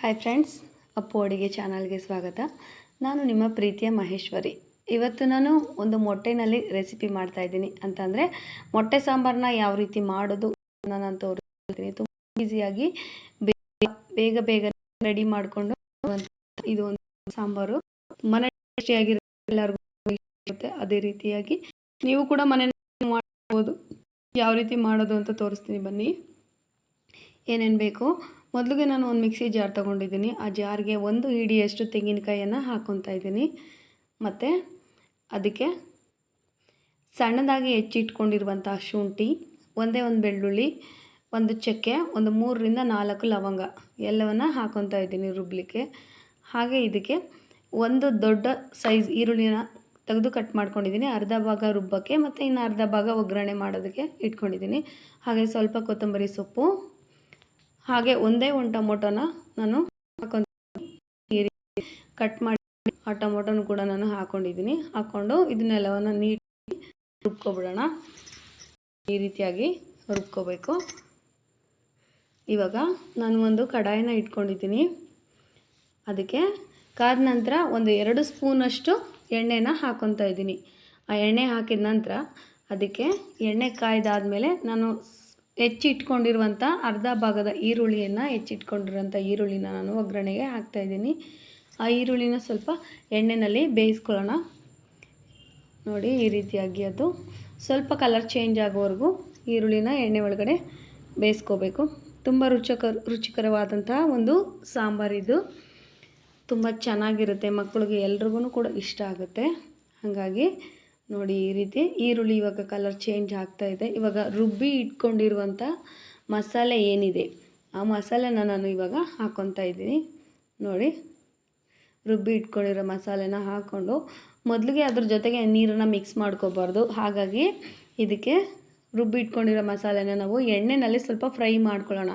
Hi friends Appu ಅಡುಗೆ ಚಾನಲ್ಗೆ ಸ್ವಾಗತ. ನಾನು ನಿಮ್ಮ ಪ್ರೀತಿಯ ಮಹೇಶ್ವರಿ. ಇವತ್ತು ನಾನು ಒಂದು ಮೊಟ್ಟೆನಲ್ಲಿ ರೆಸಿಪಿ ಮಾಡ್ತಾ ಇದ್ದೀನಿ. ಅಂತಂದರೆ, ಮೊಟ್ಟೆ ಸಾಂಬಾರನ್ನ ಯಾವ ರೀತಿ ಮಾಡೋದು ನಾನು ತೋರಿಸ್ತೀನಿ. ತುಂಬ ಈಸಿಯಾಗಿ ಬೇಗ ಬೇಗ ಬೇಗ ರೆಡಿ ಮಾಡಿಕೊಂಡು ಇದು ಒಂದು ಸಾಂಬಾರು. ಮನೆ ಟೇಸ್ಟಿಯಾಗಿರುತ್ತೆ ಎಲ್ಲರಿಗೂ ಅದೇ ರೀತಿಯಾಗಿ ನೀವು ಕೂಡ ಮನೆ ಮಾಡ್ಬೋದು. ಯಾವ ರೀತಿ ಮಾಡೋದು ಅಂತ ತೋರಿಸ್ತೀನಿ ಬನ್ನಿ. ಏನೇನು ಬೇಕು? ಮೊದಲಿಗೆ ನಾನು ಒಂದು ಮಿಕ್ಸಿ ಜಾರ್ ತೊಗೊಂಡಿದ್ದೀನಿ. ಆ ಜಾರ್ಗೆ ಒಂದು ಹಿಡಿಯಷ್ಟು ತೆಂಗಿನಕಾಯಿಯನ್ನು ಹಾಕ್ಕೊತಾ ಇದ್ದೀನಿ. ಮತ್ತು ಅದಕ್ಕೆ ಸಣ್ಣದಾಗಿ ಹೆಚ್ಚಿಟ್ಕೊಂಡಿರುವಂಥ ಶುಂಠಿ, ಒಂದೇ ಒಂದು ಬೆಳ್ಳುಳ್ಳಿ, ಒಂದು ಚಕ್ಕೆ, ಒಂದು ಮೂರರಿಂದ ನಾಲ್ಕು ಲವಂಗ ಎಲ್ಲವನ್ನು ಹಾಕೊತಾ ಇದ್ದೀನಿ ರುಬ್ಲಿಕ್ಕೆ. ಹಾಗೆ ಇದಕ್ಕೆ ಒಂದು ದೊಡ್ಡ ಸೈಜ್ ಈರುಳ್ಳಿನ ತೆಗೆದು ಕಟ್ ಮಾಡ್ಕೊಂಡಿದ್ದೀನಿ. ಅರ್ಧ ಭಾಗ ರುಬ್ಬಕ್ಕೆ ಮತ್ತು ಇನ್ನು ಅರ್ಧ ಭಾಗ ಒಗ್ಗರಣೆ ಮಾಡೋದಕ್ಕೆ ಇಟ್ಕೊಂಡಿದ್ದೀನಿ. ಹಾಗೆ ಸ್ವಲ್ಪ ಕೊತ್ತಂಬರಿ ಸೊಪ್ಪು ಹಾಗೆ ಒಂದೇ ಒಂದು ಟೊಮೊಟೊನ ನಾನು ಹಾಕೊಂಡು ಕಟ್ ಮಾಡಿ ಆ ಟೊಮೊಟೊನ ಕೂಡ ನಾನು ಹಾಕೊಂಡಿದ್ದೀನಿ. ಹಾಕ್ಕೊಂಡು ಇದನ್ನೆಲ್ಲವನ್ನು ನೀಟಾಗಿ ರುಬ್ಕೊಬಿಡೋಣ. ಈ ರೀತಿಯಾಗಿ ರುಬ್ಕೋಬೇಕು. ಇವಾಗ ನಾನು ಒಂದು ಕಡಾಯಿನ ಇಟ್ಕೊಂಡಿದ್ದೀನಿ. ಅದಕ್ಕೆ ಕಾದ ನಂತರ ಒಂದು ಎರಡು ಸ್ಪೂನಷ್ಟು ಎಣ್ಣೆನ ಹಾಕೊತಾ ಇದ್ದೀನಿ. ಆ ಎಣ್ಣೆ ಹಾಕಿದ ನಂತರ ಅದಕ್ಕೆ ಎಣ್ಣೆ ಕಾಯ್ದಾದಮೇಲೆ ನಾನು ಹೆಚ್ಚಿಟ್ಕೊಂಡಿರುವಂಥ ಅರ್ಧ ಭಾಗದ ಈರುಳ್ಳಿಯನ್ನು ಹೆಚ್ಚಿಟ್ಕೊಂಡಿರುವಂಥ ಈರುಳ್ಳಿನ ನಾನು ಒಗ್ಗರಣೆಗೆ ಹಾಕ್ತಾಯಿದ್ದೀನಿ ಆ ಈರುಳ್ಳಿನ ಸ್ವಲ್ಪ ಎಣ್ಣೆಯಲ್ಲಿ ಬೇಯಿಸ್ಕೊಳ್ಳೋಣ. ನೋಡಿ, ಈ ರೀತಿಯಾಗಿ ಅದು ಸ್ವಲ್ಪ ಕಲರ್ ಚೇಂಜ್ ಆಗೋವರೆಗೂ ಈರುಳ್ಳಿನ ಎಣ್ಣೆ ಒಳಗಡೆ ಬೇಯಿಸ್ಕೋಬೇಕು. ತುಂಬ ರುಚಿಕರ ರುಚಿಕರವಾದಂತಹ ಒಂದು ಸಾಂಬಾರಿದು ತುಂಬ ಚೆನ್ನಾಗಿರುತ್ತೆ, ಮಕ್ಕಳಿಗೆ ಎಲ್ರಿಗೂ ಕೂಡ ಇಷ್ಟ ಆಗುತ್ತೆ. ಹಾಗಾಗಿ ನೋಡಿ ಈ ರೀತಿ ಈರುಳ್ಳಿ ಇವಾಗ ಕಲರ್ ಚೇಂಜ್ ಆಗ್ತಾ ಇದೆ. ಇವಾಗ ರುಬ್ಬಿ ಇಟ್ಕೊಂಡಿರುವಂಥ ಮಸಾಲೆ ಏನಿದೆ, ಆ ಮಸಾಲೆನ ನಾನು ಇವಾಗ ಹಾಕ್ಕೊತಾ ಇದ್ದೀನಿ. ನೋಡಿ, ರುಬ್ಬಿ ಇಟ್ಕೊಂಡಿರೋ ಮಸಾಲೆನ ಹಾಕ್ಕೊಂಡು ಮೊದಲಿಗೆ ಅದ್ರ ಜೊತೆಗೆ ನೀರನ್ನು ಮಿಕ್ಸ್ ಮಾಡ್ಕೋಬಾರ್ದು. ಹಾಗಾಗಿ ಇದಕ್ಕೆ ರುಬ್ಬಿ ಇಟ್ಕೊಂಡಿರೋ ಮಸಾಲೆನ ನಾವು ಎಣ್ಣೆಯಲ್ಲಿ ಸ್ವಲ್ಪ ಫ್ರೈ ಮಾಡ್ಕೊಳ್ಳೋಣ.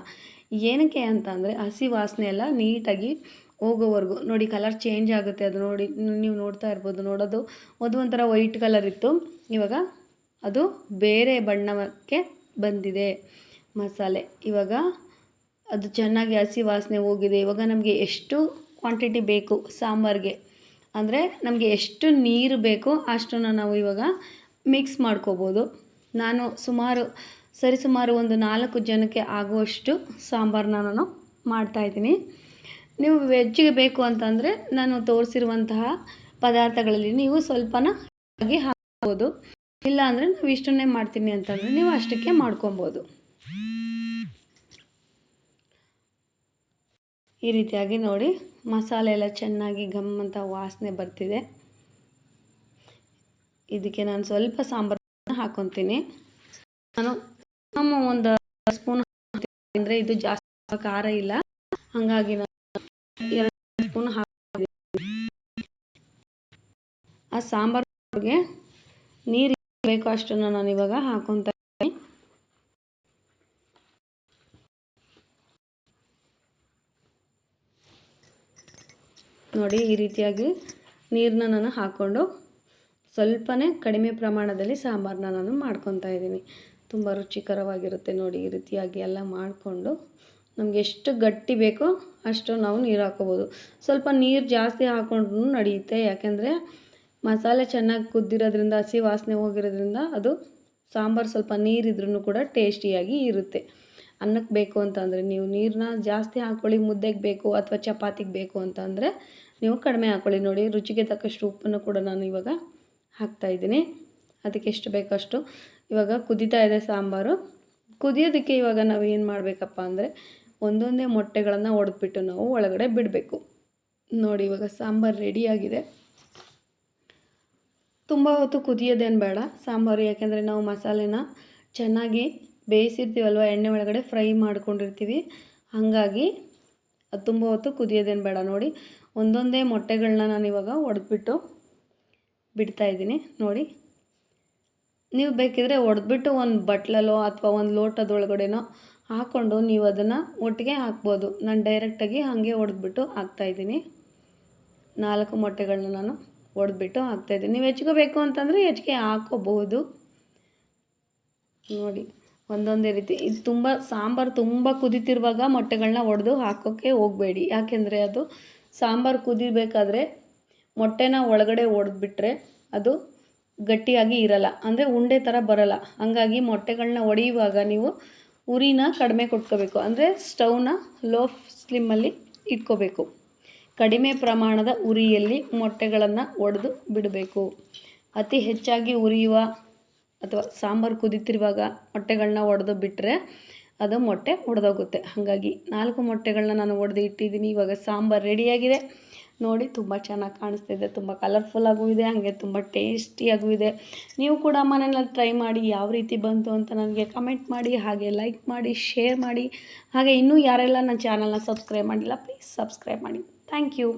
ಏನಕ್ಕೆ ಅಂತ ಅಂದರೆ ಹಸಿ ವಾಸನೆ ಎಲ್ಲ ನೀಟಾಗಿ ಹೋಗೋವರೆಗೂ. ನೋಡಿ ಕಲರ್ ಚೇಂಜ್ ಆಗುತ್ತೆ. ಅದು ನೋಡಿ ನೀವು ನೋಡ್ತಾ ಇರ್ಬೋದು. ನೋಡೋದು ಅದು ಒಂಥರ ವೈಟ್ ಕಲರ್ ಇತ್ತು. ಇವಾಗ ಅದು ಬೇರೆ ಬಣ್ಣಕ್ಕೆ ಬಂದಿದೆ ಮಸಾಲೆ. ಇವಾಗ ಅದು ಚೆನ್ನಾಗಿ ಹಸಿ ವಾಸನೆ ಹೋಗಿದೆ. ಇವಾಗ ನಮಗೆ ಎಷ್ಟು ಕ್ವಾಂಟಿಟಿ ಬೇಕು ಸಾಂಬಾರಿಗೆ? ಅಂದರೆ ನಮಗೆ ಎಷ್ಟು ನೀರು ಬೇಕು ಅಷ್ಟನ್ನು ನಾವು ಇವಾಗ ಮಿಕ್ಸ್ ಮಾಡ್ಕೋಬೋದು. ನಾನು ಸುಮಾರು ಸರಿಸುಮಾರು ಒಂದು ನಾಲ್ಕು ಜನಕ್ಕೆ ಆಗುವಷ್ಟು ಸಾಂಬಾರನ್ನ ನಾನು ಮಾಡ್ತಾಯಿದ್ದೀನಿ ನೀವು ವೆಜ್ಜಿಗೆ ಬೇಕು ಅಂತಂದರೆ ನಾನು ತೋರಿಸಿರುವಂತಹ ಪದಾರ್ಥಗಳಲ್ಲಿ ನೀವು ಸ್ವಲ್ಪನ ಆಗಿ ಹಾಕ್ಬೋದು. ಇಲ್ಲ ಅಂದರೆ ನಾವು ಇಷ್ಟನ್ನೇ ಮಾಡ್ತೀನಿ ಅಂತಂದರೆ ನೀವು ಅಷ್ಟಕ್ಕೆ ಮಾಡ್ಕೊಬೋದು. ಈ ರೀತಿಯಾಗಿ ನೋಡಿ ಮಸಾಲೆ ಎಲ್ಲ ಚೆನ್ನಾಗಿ ಘಮ್ ಅಂತ ವಾಸನೆ ಬರ್ತಿದೆ. ಇದಕ್ಕೆ ನಾನು ಸ್ವಲ್ಪ ಸಾಂಬಾರು ಹಾಕೊತೀನಿ. ನಾನು ಒಂದು ಸ್ಪೂನ್ ಅಂದರೆ ಇದು ಜಾಸ್ತಿ ಖಾರ ಇಲ್ಲ. ಹಾಗಾಗಿ ನಾನು ಎರಡು ಸ್ಪೂನ್ ಹಾಕಿ ಆ ಸಾಂಬಾರ್ಗೆ ನೀರು ಬೇಕು ಅಷ್ಟನ್ನು ನಾನು ಇವಾಗ ಹಾಕೊತ ನೋಡಿ, ಈ ರೀತಿಯಾಗಿ ನೀರನ್ನ ನಾನು ಹಾಕ್ಕೊಂಡು ಸ್ವಲ್ಪನೇ ಕಡಿಮೆ ಪ್ರಮಾಣದಲ್ಲಿ ಸಾಂಬಾರನ್ನ ನಾನು ಮಾಡ್ಕೊತಾ ಇದ್ದೀನಿ. ತುಂಬ ರುಚಿಕರವಾಗಿರುತ್ತೆ ನೋಡಿ, ಈ ರೀತಿಯಾಗಿ ಎಲ್ಲ ಮಾಡಿಕೊಂಡು ನಮ್ಗೆ ಎಷ್ಟು ಗಟ್ಟಿ ಬೇಕೋ ಅಷ್ಟು ನಾವು ನೀರು ಹಾಕೋಬೋದು. ಸ್ವಲ್ಪ ನೀರು ಜಾಸ್ತಿ ಹಾಕೊಂಡ್ರೂ ನಡೆಯುತ್ತೆ ಯಾಕೆಂದರೆ ಮಸಾಲೆ ಚೆನ್ನಾಗಿ ಕುದ್ದಿರೋದ್ರಿಂದ, ಹಸಿ ವಾಸನೆ ಹೋಗಿರೋದ್ರಿಂದ ಅದು ಸಾಂಬಾರು ಸ್ವಲ್ಪ ನೀರಿದ್ರೂ ಕೂಡ ಟೇಸ್ಟಿಯಾಗಿ ಇರುತ್ತೆ. ಅನ್ನಕ್ಕೆ ಬೇಕು ಅಂತಂದರೆ ನೀವು ನೀರನ್ನ ಜಾಸ್ತಿ ಹಾಕ್ಕೊಳ್ಳಿ ಮುದ್ದೆಗೆ ಬೇಕು ಅಥವಾ ಚಪಾತಿಗೆ ಬೇಕು ಅಂತಂದರೆ ನೀವು ಕಡಿಮೆ ಹಾಕ್ಕೊಳ್ಳಿ ನೋಡಿ, ರುಚಿಗೆ ತಕ್ಕಷ್ಟು ಉಪ್ಪನ್ನು ಕೂಡ ನಾನು ಇವಾಗ ಹಾಕ್ತಾಯಿದ್ದೀನಿ ಅದಕ್ಕೆ ಎಷ್ಟು ಬೇಕಷ್ಟು ಇವಾಗ ಕುದೀತಾ ಇದೆ ಸಾಂಬಾರು. ಕುದಿಯೋದಕ್ಕೆ ಇವಾಗ ನಾವು ಏನು ಮಾಡಬೇಕಪ್ಪ ಅಂದರೆ ಒಂದೊಂದೇ ಮೊಟ್ಟೆಗಳನ್ನು ಒಡೆದ್ಬಿಟ್ಟು ನಾವು ಒಳಗಡೆ ಬಿಡಬೇಕು. ನೋಡಿ, ಇವಾಗ ಸಾಂಬಾರು ರೆಡಿಯಾಗಿದೆ ತುಂಬ ಹೊತ್ತು ಕುದಿಯೋದೇನು ಬೇಡ. ಸಾಂಬಾರು ಯಾಕೆಂದರೆ ನಾವು ಮಸಾಲೆನ ಚೆನ್ನಾಗಿ ಬೇಯಿಸಿರ್ತೀವಲ್ವ, ಎಣ್ಣೆ ಒಳಗಡೆ ಫ್ರೈ ಮಾಡ್ಕೊಂಡಿರ್ತೀವಿ. ಹಾಗಾಗಿ ಅದು ತುಂಬ ಹೊತ್ತು ಕುದಿಯೋದೇನು ಬೇಡ. ನೋಡಿ, ಒಂದೊಂದೇ ಮೊಟ್ಟೆಗಳನ್ನ ನಾನು ಇವಾಗ ಒಡೆದ್ಬಿಟ್ಟು ಬಿಡ್ತಾಯಿದ್ದೀನಿ ನೋಡಿ, ನೀವು ಬೇಕಿದ್ರೆ ಒಡೆದ್ಬಿಟ್ಟು ಒಂದು ಬಟ್ಲಲ್ಲೋ ಅಥವಾ ಒಂದು ಲೋಟದೊಳಗಡೆನೋ ಹಾಕ್ಕೊಂಡು ನೀವು ಅದನ್ನು ಒಟ್ಟಿಗೆ ಹಾಕ್ಬೋದು. ನಾನು ಡೈರೆಕ್ಟಾಗಿ ಹಾಗೆ ಒಡೆದ್ಬಿಟ್ಟು ಹಾಕ್ತಾಯಿದ್ದೀನಿ ನಾಲ್ಕು ಮೊಟ್ಟೆಗಳನ್ನ ನಾನು ಒಡೆದ್ಬಿಟ್ಟು ಹಾಕ್ತಾಯಿದ್ದೀನಿ ನೀವು ಹೆಚ್ಕೋಬೇಕು ಬೇಕು ಅಂತಂದರೆ ಹೆಚ್ಚಿಗೆ ಹಾಕ್ಕೋಬಹುದು ನೋಡಿ, ಒಂದೊಂದೇ ರೀತಿ. ಇದು ತುಂಬ, ಸಾಂಬಾರು ತುಂಬ ಕುದೀತಿರುವಾಗ ಮೊಟ್ಟೆಗಳನ್ನ ಒಡೆದು ಹಾಕೋಕ್ಕೆ ಹೋಗಬೇಡಿ. ಯಾಕೆಂದರೆ ಅದು ಸಾಂಬಾರು ಕುದಿಬೇಕಾದ್ರೆ ಮೊಟ್ಟೆನ ಒಳಗಡೆ ಒಡೆದ್ಬಿಟ್ರೆ ಅದು ಗಟ್ಟಿಯಾಗಿ ಇರಲ್ಲ. ಅಂದರೆ ಉಂಡೆ ಥರ ಬರಲ್ಲ. ಹಂಗಾಗಿ ಮೊಟ್ಟೆಗಳನ್ನ ಒಡೆಯುವಾಗ ನೀವು ಉರಿನ ಕಡಿಮೆ ಕೊಟ್ಕೋಬೇಕು. ಅಂದರೆ ಸ್ಟವ್ನ ಲೋ ಸ್ಲಿಮ್ಮಲ್ಲಿ ಇಟ್ಕೋಬೇಕು. ಕಡಿಮೆ ಪ್ರಮಾಣದ ಉರಿಯಲ್ಲಿ ಮೊಟ್ಟೆಗಳನ್ನು ಒಡೆದು ಬಿಡಬೇಕು. ಅತಿ ಹೆಚ್ಚಾಗಿ ಉರಿಯುವ ಅಥವಾ ಸಾಂಬಾರು ಕುದಿತಿರುವಾಗ ಮೊಟ್ಟೆಗಳನ್ನ ಒಡೆದು ಬಿಟ್ಟರೆ ಅದು ಮೊಟ್ಟೆ ಒಡೆದೋಗುತ್ತೆ. ಹಾಗಾಗಿ ನಾಲ್ಕು ಮೊಟ್ಟೆಗಳನ್ನ ನಾನು ಒಡೆದು ಇಟ್ಟಿದ್ದೀನಿ. ಇವಾಗ ಸಾಂಬಾರು ರೆಡಿಯಾಗಿದೆ ನೋಡಿ ತುಂಬ ಚೆನ್ನಾಗಿ ಕಾಣಿಸ್ತಿದೆ, ತುಂಬ ಕಲರ್ಫುಲ್ಲಾಗೂ ಇದೆ, ಹಾಗೆ ತುಂಬ ಟೇಸ್ಟಿಯಾಗೂ ಇದೆ. ನೀವು ಕೂಡ ಮನೆಯಲ್ಲಿ ಟ್ರೈ ಮಾಡಿ ಯಾವ ರೀತಿ ಬಂತು ಅಂತ ನನಗೆ ಕಮೆಂಟ್ ಮಾಡಿ, ಹಾಗೆ ಲೈಕ್ ಮಾಡಿ ಶೇರ್ ಮಾಡಿ. ಹಾಗೆ ಇನ್ನೂ ಯಾರೆಲ್ಲ ನನ್ನ ಚಾನಲ್ನ ಸಬ್ಸ್ಕ್ರೈಬ್ ಮಾಡಿಲ್ಲ ಪ್ಲೀಸ್ ಸಬ್ಸ್ಕ್ರೈಬ್ ಮಾಡಿ. Thank you